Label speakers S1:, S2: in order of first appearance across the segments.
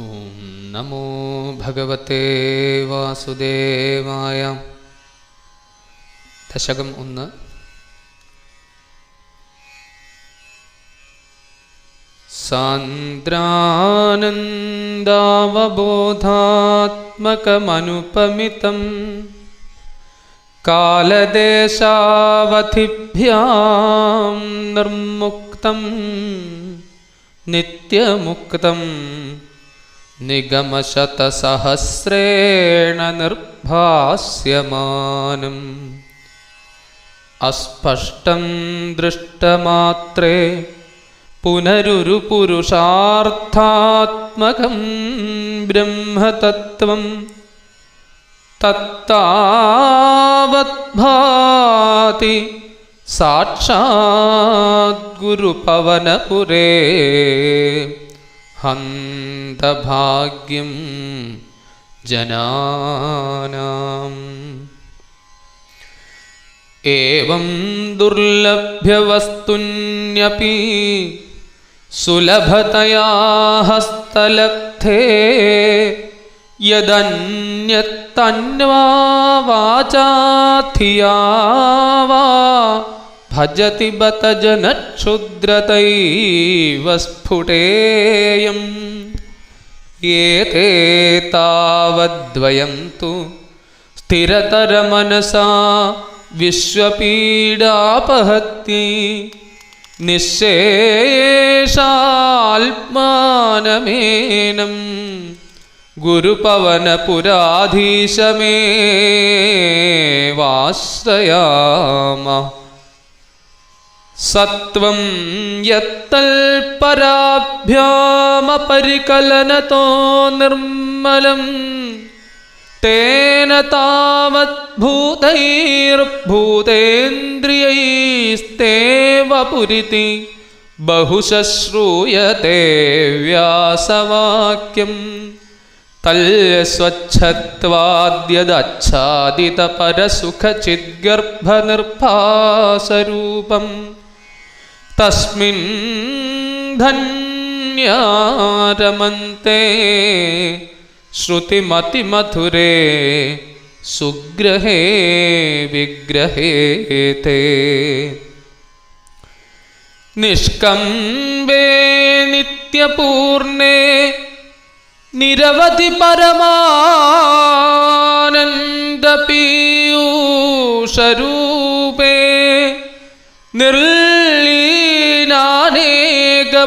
S1: ഓം നമോ ഭഗവത്തെ വാസുദേവായ ദശകം ഒന്ന് सान्द्रानन्दावबोधात्मकमनुपमितं कालदेशावधिभ्यां निर्मुक्तं नित्यमुक्तं निगमशतसहस्रेण निर्भास्यमानम्। अस्पष्टं दृष्टमात्रे पुनरुपुरुषार्थात्मकं ब्रह्मतत्त्वं तत्तावद्भाति साक्षाद्गुरुपवनपुरे हन्तभाग्यं जनानाम्। एवं दुर्लभ्यवस्तुन्यपि ദുർലഭ്യവസ്തുന്യപി സുലഭതയാ ഹസ്തലബ്ധേ യദന്യത്തന്വാ വാചാധിയാ വാ ഭജതി ബത ജനക്ഷുദ്രതൈവ സ്ഫുടേയം ഏതേ താവദ്വയം തു സ്ഥിരതരമനസാ വിശ്വപീഡാപഹത്यै നിശേഷാത്മാനമേനം ഗുരുപവനപുരാധീശമേ വാശ്രയാമ സത്വം യത്തൽപരാഭ്യാമപരികലനതോ നിർമ്മലം തേന താവദ്ഭൂതൈർഭൂതേന്ദ്രിയൈസ്തേവ പുരിതി ബഹുശ്രൂയത്തെ വ്യാസവാക്യം. തൽസ്വച്ഛത്വാദ്യദച്ഛാദിതപരസുഖചിദ്ഗർഭനിർഭാസരൂപം തസ്മിൻ ധന്യാരമന്ത്തെ ശ്രുതിമതിമധുരേ സുഗ്രഹേ വിഗ്രഹേ തേ നിഷ്കമ്പേ നിത്യപൂർണേ നിരവധി പരമാനന്ദപീയൂഷരൂപേ.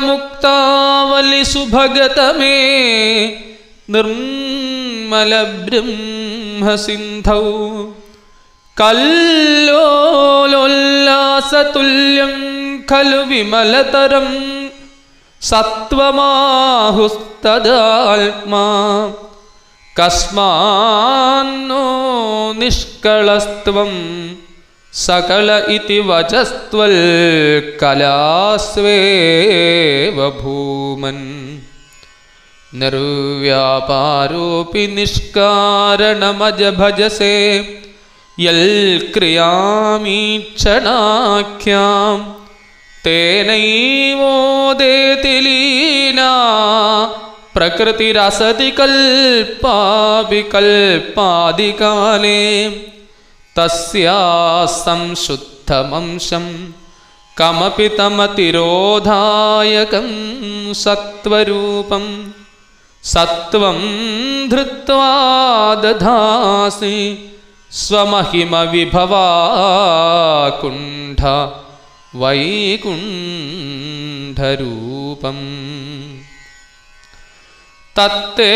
S1: നിർലീനാനേകമുക്താവലി സുഭഗതമേ നിർമ്മലബ്രഹ്മസിന്ധൗ. കല്ലോലോല്ലാസതുല്യം ഖലു വിമലതരം സത്വമാഹുസ്തദാത്മാ. കസ്മാന്നോ നിഷ്കളസ്ത്വം സകല ഇതി വചസ്ത്വൽ കലാസ്വേവ ഭൂമൻ നിർവ്യാപാരോപി നിഷ്കാരണമജ ഭജസേ യൽക്രിയാമീക്ഷണാഖ്യാം തേനൈവോദേതി ലീനാ പ്രകൃതിരസതി കൽപ്പാവികൽപ്പാദികാലേ തസ്യാ സംശുദ്ധമംശം. കമപി തമതിരോധായകം സത്വരൂപം. സത്വം ധൃത്വാ ദധാസി സ്വമഹിമ വിഭവാകുണ്ഠ വൈകുണ്ഠരൂപം. തത്തേ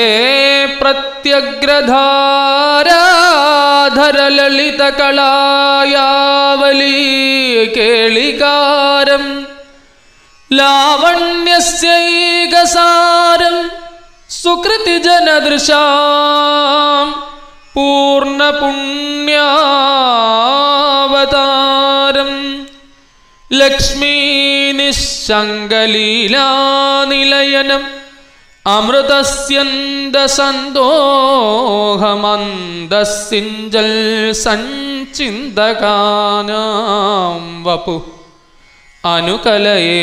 S1: പ്രത്യഗ്രധാരാധരലളിതകളായാവലീ കേളികാരം ലാവണ്യസ്യൈകസാരം സുകൃതിജനദൃശാം പൂർണപുണ്യാവതാരം ലക്ഷ്മീ നിശങ്കലീലാനിലയനം അമൃതസ്യന്തസന്തോഹമന്ദസിഞ്ചൽ സഞ്ചിന്തകാനാം വപു. അനുകലയേ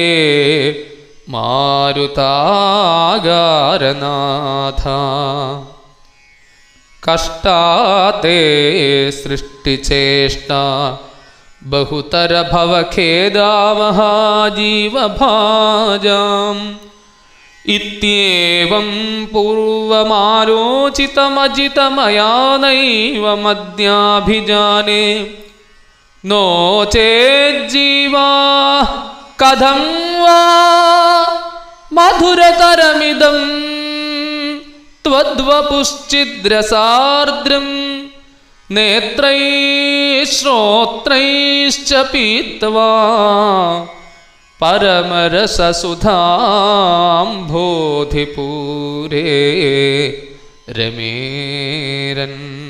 S1: മാരുതാകാരനാഥ കഷ്ടാത്തെ സൃഷ്ടിചേഷ്ട ബഹുതര ഭവഖേദാവഹാജീവഭാജാം ഇത്യേവം പൂർവമാലോചിതമജിതമയാ നൈവ മദ്യാഭിജാനെ नो चेज्जीवा कथं वा മധുരതരമിതം ത്വദ്വപുശ്ചിദ്രസാർദ്രം നേത്രൈ ശ്രോത്രൈശ്ച പീത്വാ പരമരസസുധാംബോധിപൂരേ രമേരൻ.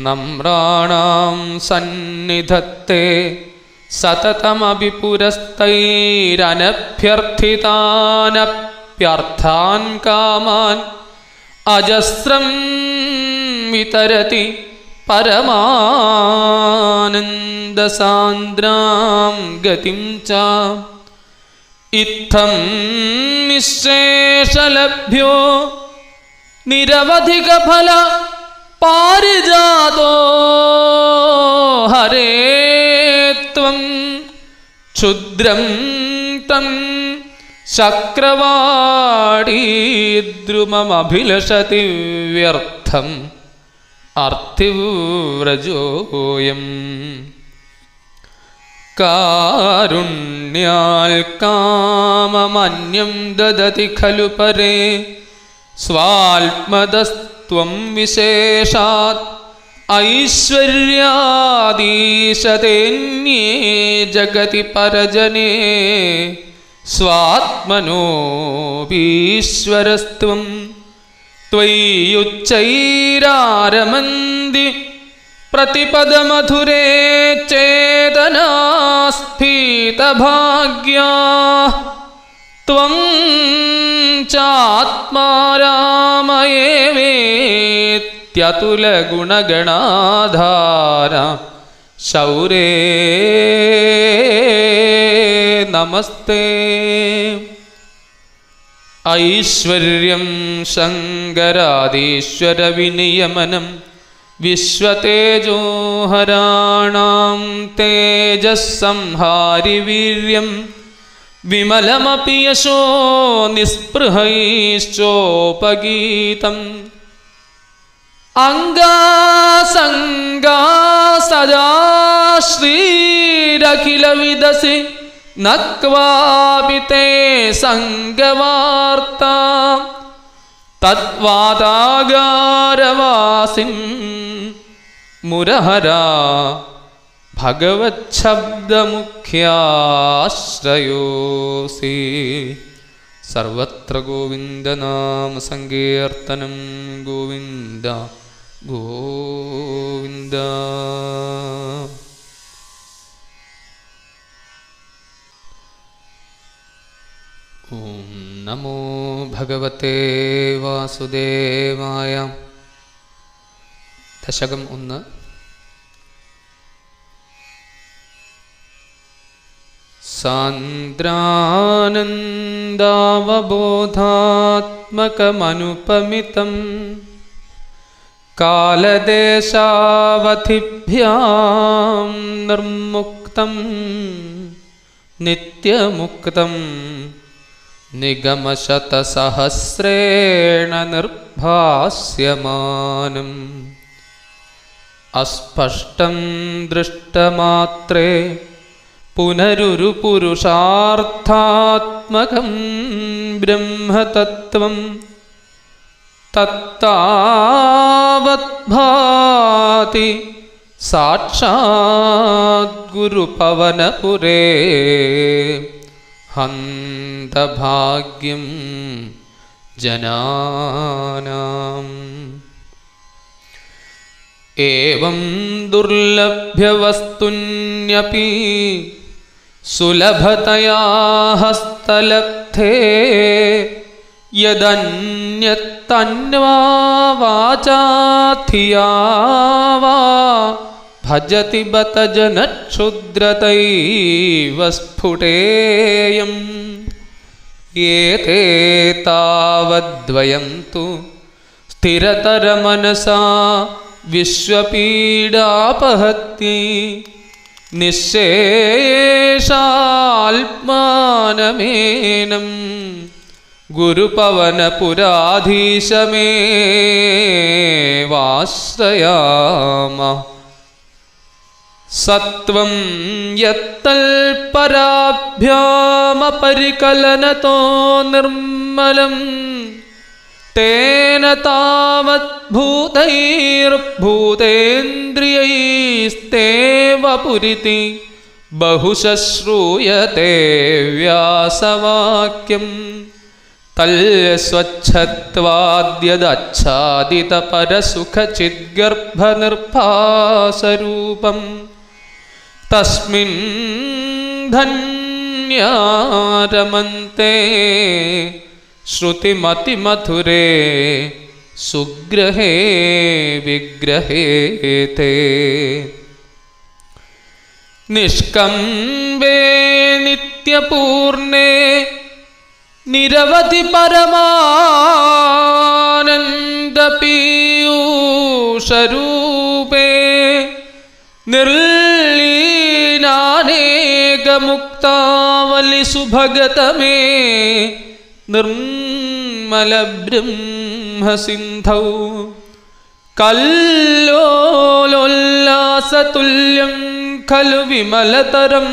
S1: നമ്രാണാം സന്നിധത്തെ സതതമപി പുരസ്തൈരനഭ്യർത്ഥിതാനഭ്യർത്ഥാൻ കാമാൻ അജസ്രം വിതരതി പരമാനന്ദസാന്ദ്രാം ഗതിം ച. ഇത്തം നിശേഷലഭ്യോ നിരവധികഫല പാരിജാതോ ഹരേ ക്ഷുദ്രം തം ശക്രവാടീദ്രുമമഭിലഷതി വ്യർത്ഥം അർത്ഥിവ്രജോയം. കാരുണ്യാൽ കാമമന്യം ദദതി ഖലു പരേ. സ്വാത്മതസ്ത്വം വിശേഷാത് ഐശ്വര്യാദീശതേന്യേ ജഗതി പരജനേ സ്വാത്മനോപീശ്വരസ്ത്വം त्वय्युच्चैरारमन्ति प्रतिपदमधुरे चेतनास्फीतभाग्या त्वं चात्मारामयेवेत्यतुलगुणगणाधार शौरे नमस्ते ഐശ്വര്യം ശങ്കരാദീശ്വരവിനിയമനം വിശ്വതേജോഹരാണാം തേജസ്സംഹാരി വീര്യം വിമലമപി യശോ നിസ്പൃഹൈശ്ചോപഗീതം അംഗാസംഗാ സദാശ്രീരഖിലവിദസി നക്വാപി തേ സംഗവാർത്ത. തത്വാതാകാരവാസിം മുരഹരാ ഭഗവത്ശബ്ദമുഖ്യാശ്രയോസി സർവത്ര ഗോവിന്ദനാമസങ്കീർത്തനം ഗോവിന്ദ गोविन्द गोविन्द ഓം നമോ ഭഗവത്തെ വാസുദേവായ ദശകം ഒന്ന് സാന്ദ്രാനന്ദാവബോധാത്മകമനുപമിതം കാലദേശാവധിഭ്യാം നിർമുക്തം നിത്യമുക്തം നിഗമശതസഹസ്രേണ നിർഭാസ്യമാനം. അസ്പഷ്ടം ദൃഷ്ടമാത്രേ പുനരുരു പുരുഷാർത്ഥാത്മകം ബ്രഹ്മതത്വം തത്താവദ്ഭാതി സാക്ഷാത് ഗുരുപവനപുരേ ഹന്തഭാഗ്യം ജനാനാം. ഏവം ദുർലഭ്യവസ്തുന്യപി സുലഭതയാ ഹസ്തലബ്ധ ഗ്രന്ഥേ യദന്യത്തന്വാ വാചാധിയാ വാ ഭജതി ബത ജനക്ഷുദ്രതൈവ സ്ഫുടേയം ഏതേ താവദ്വയം തു സ്ഥിരതരമനസാ വിശ്വപീഡാപഹത്യൈ നിശേഷാത്മാനമേനം ഗുരുപവനപുരാധീശമേ വാശ്രയാമ സത്വം യത്തൽപരാഭ്യാമപരികലനതോ നിർമ്മലം. തേന താവത് ഭൂതൈർഭൂതേന്ദ്രിയൈസ്തേവ പുരിതി. ബഹുശ്രൂയത്തെ വ്യാസവാക്യം. तल्यस्वच्छत्वाद्यदच्छादित तल्स्वच्छत्वाद्यदच्छादितपरसुखचिद्गर्भनिर्भासरूपं तस्मिन् धन्यारमन्ते श्रुतिमतिमधुरे सुग्रहे विग्रहेते। निष्कम्बे नित्यपूर्णे നിരവധി പരമാനന്ദപീയൂഷരൂപേ നിർലീനാനേകമുക്താവലി സുഭഗതമേ നിർമ്മലബ്രഹ്മസിന്ധൗ കല്ലോലോല്ലാസതുല്യം ഖലു വിമലതരം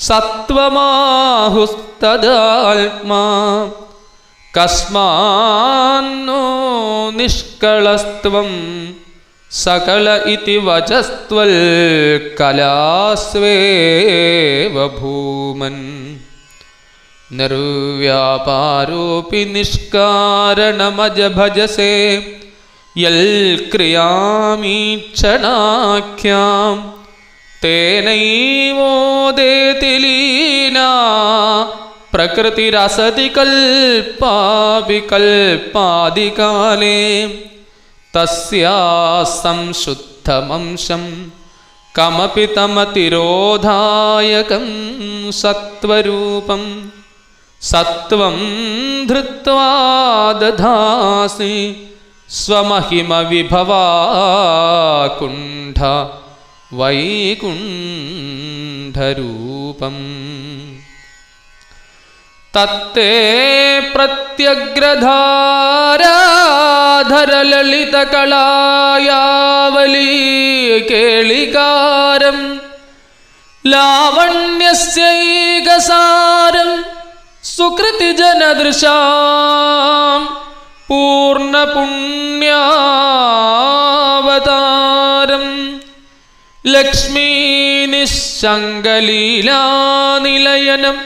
S1: സത്വമാഹുസ്തദാത്മാ. കസ്മാന്നോ നിഷ്കളസ്ത്വം സകല ഇതി വചസ്ത്വൽ കലാസ്വേവ ഭൂമൻ. നിർവ്യാപാരോപി നിഷ്കാരണമജ ഭജസേ യൽ ക്രിയാമീക്ഷണാഖ്യാം. തേനൈവോദേതി ലീനാ പ്രകൃതിരസതി കൽപ്പാപി കൽപ്പാദികാലേ തസ്യാ സംശുദ്ധമംശം കമപി തമതിരോധായകം സത്വരൂപം. സത്വം ധൃത്വാ ദധാസി സ്വമഹിമ വിഭവാകുണ്ഠ വൈകുണ്ഠരൂപം. തത്തേ പ്രത്യഗ്രധാരാധരലളിതകളായാവലീ കേളികാരം ലാവണ്യസ്യൈകസാരം സുകൃതിജനദൃശാം പൂർണപുണ്യാവതാരം. ലക്ഷ്മീ നിശങ്കലീലാനിലയനം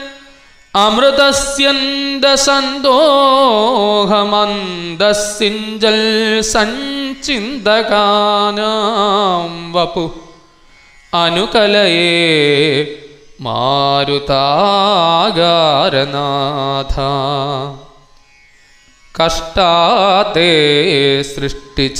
S1: അമൃതസ്യന്തസന്തോഹമന്ദസിഞ്ചൽ സഞ്ചിന്തകാനാം വപു. അനുകലയേ മാരുതാകാരനാഥ. കഷ്ടാതെ സൃഷ്ടിച്ചേ